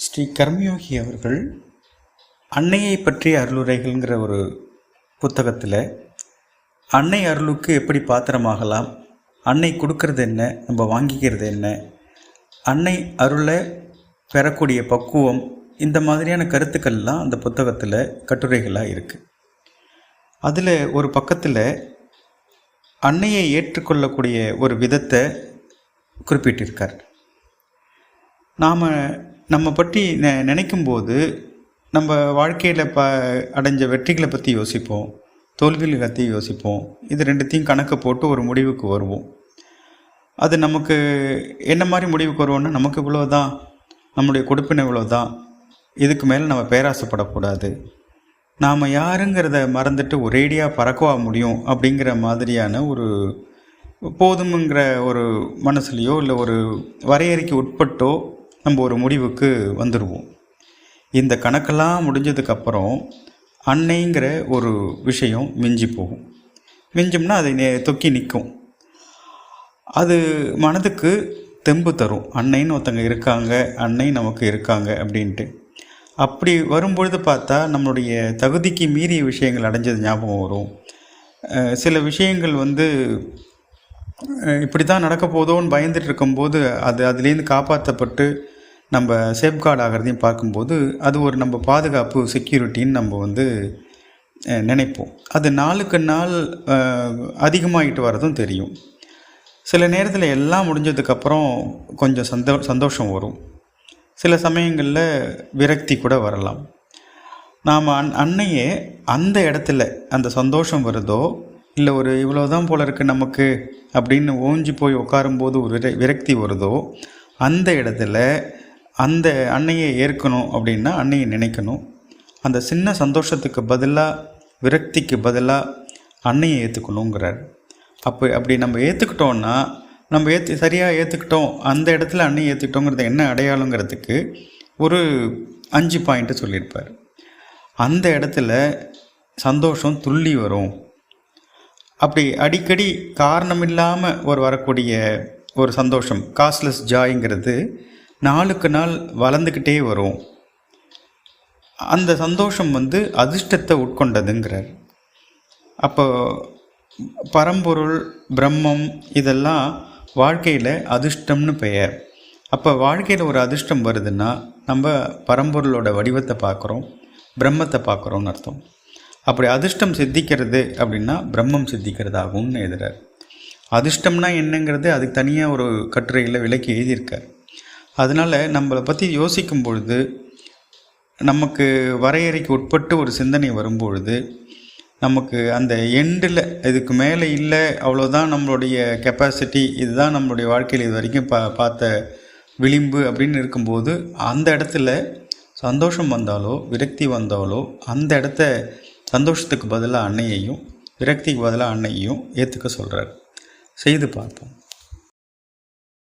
ஸ்ரீ கர்மயோகி அவர்கள் அன்னையை பற்றிய அருளுரைகள்ங்கிற ஒரு புத்தகத்தில் அன்னை அருளுக்கு எப்படி பாத்திரமாகலாம் அன்னை கொடுக்கறது என்ன நம்ம வாங்கிக்கிறது என்ன அன்னை அருளை பெறக்கூடிய பக்குவம் இந்த மாதிரியான கருத்துக்கள்லாம் அந்த புத்தகத்தில் கட்டுரைகளாக இருக்குது அதில் ஒரு பக்கத்தில் அன்னையை ஏற்றுக்கொள்ளக்கூடிய ஒரு விதத்தை குறிப்பிட்டிருக்கார். நாம் நம்ம பற்றி நெ நினைக்கும்போது நம்ம வாழ்க்கையில் ப அடைஞ்ச வெற்றிகளை பற்றி யோசிப்போம். தோல்விகளை பற்றி யோசிப்போம். இது ரெண்டுத்தையும் கணக்கு போட்டு ஒரு முடிவுக்கு வருவோம். அது நமக்கு என்ன மாதிரி முடிவுக்கு வருவோம்னா நமக்கு இவ்வளோ தான் நம்முடைய கொடுப்பினை இவ்வளோ தான் இதுக்கு மேலே நம்ம பேராசைப்படக்கூடாது. நாம் யாருங்கிறத மறந்துட்டு ஒரேடியாக பறக்கவா முடியும் அப்படிங்கிற மாதிரியான ஒரு போதுமுங்கிற ஒரு மனசுலையோ இல்லை ஒரு வரையறைக்கு உட்பட்டோ நம்ம ஒரு முடிவுக்கு வந்துடுவோம் இந்த கணக்கெல்லாம் முடிஞ்சதுக்கப்புறம் அன்னைங்கிற ஒரு விஷயம் மிஞ்சி போகும். மிஞ்சும்னா அதை நே தொக்கி நிற்கும். அது மனதுக்கு தெம்பு தரும். அன்னைன்னு ஒருத்தங்க இருக்காங்க அன்னை நமக்கு இருக்காங்க அப்படின்ட்டு. அப்படி வரும்பொழுது பார்த்தா நம்மளுடைய தகுதிக்கு மீறிய விஷயங்கள் அடைஞ்சது ஞாபகம் வரும். சில விஷயங்கள் வந்து இப்படி தான் நடக்க போதோன்னு பயந்துட்டு இருக்கும்போது அது அதுலேருந்து காப்பாற்றப்பட்டு நம்ம சேஃப்கார்டு ஆகிறதையும் பார்க்கும்போது அது ஒரு நம்ம பாதுகாப்பு செக்யூரிட்டின்னு நம்ம வந்து நினைப்போம். அது நாளுக்கு நாள் அதிகமாகிட்டு வரதும் தெரியும். சில நேரத்தில் எல்லாம் முடிஞ்சதுக்கப்புறம் கொஞ்சம் சந்தோ சந்தோஷம் வரும். சில சமயங்களில் விரக்தி கூட வரலாம். நாம் அன் அன்னையே அந்த இடத்துல அந்த சந்தோஷம் வருதோ இல்லை ஒரு இவ்வளோதான் போல இருக்குது நமக்கு அப்படின்னு ஓஞ்சி போய் உட்காரும்போது ஒரு விர விரக்தி வருதோ அந்த இடத்துல அந்த அன்னையை ஏற்கணும் அப்படின்னா அன்னையை நினைக்கணும். அந்த சின்ன சந்தோஷத்துக்கு பதிலாக விரக்திக்கு பதிலாக அன்னையை ஏற்றுக்கணுங்கிறார் அப்போ அப்படி நம்ம ஏற்றுக்கிட்டோன்னா நம்ம ஏற்று சரியாக ஏற்றுக்கிட்டோம் அந்த இடத்துல அன்னையை ஏற்றுக்கிட்டோங்கிறது என்ன அடையாளங்கிறதுக்கு ஒரு அஞ்சு பாயிண்ட்டு சொல்லியிருப்பார். அந்த இடத்துல சந்தோஷம் துள்ளி வரும். அப்படி அடிக்கடி காரணம் இல்லாமல் ஒரு வரக்கூடிய ஒரு சந்தோஷம். காஸ்ட்லெஸ் ஜாய்ங்கிறது நாளுக்கு நாள் வளர்ந்துக்கிட்டே வரும். அந்த சந்தோஷம் வந்து அதிர்ஷ்டத்தை உட்கொண்டதுங்கிறார். அப்போ பரம்பொருள் பிரம்மம் இதெல்லாம் வாழ்க்கையில் அதிர்ஷ்டம்னு பெயர். அப்போ வாழ்க்கையில் ஒரு அதிர்ஷ்டம் வருதுன்னா நம்ம பரம்பொருளோட வடிவத்தை பார்க்குறோம் பிரம்மத்தை பார்க்குறோன்னு அர்த்தம். அப்படி அதிர்ஷ்டம் சித்திக்கிறது அப்படின்னா பிரம்மம் சித்திக்கிறதாகும்னு எழுதுறார். அதிர்ஷ்டம்னா என்னங்கிறது அதுக்கு தனியாக ஒரு கட்டுரையில் விலக்கி எழுதியிருக்கார். அதனால் நம்மளை பற்றி யோசிக்கும் பொழுது நமக்கு வரையறைக்கு உட்பட்டு ஒரு சிந்தனை வரும்பொழுது நமக்கு அந்த எண்டில் இதுக்கு மேலே இல்லை அவ்வளோதான் நம்மளுடைய கெப்பாசிட்டி இதுதான் நம்மளுடைய வாழ்க்கையில் இது வரைக்கும் பா பார்த்த விளிம்பு அப்படின்னு இருக்கும்போது அந்த இடத்துல சந்தோஷம் வந்தாலோ விரக்தி வந்தாலோ அந்த இடத்த சந்தோஷத்துக்கு பதிலாக அன்னையையும் விரக்திக்கு பதிலாக அன்னையையும் ஏற்றுக்க சொல்கிறார் செய்து பார்ப்போம்.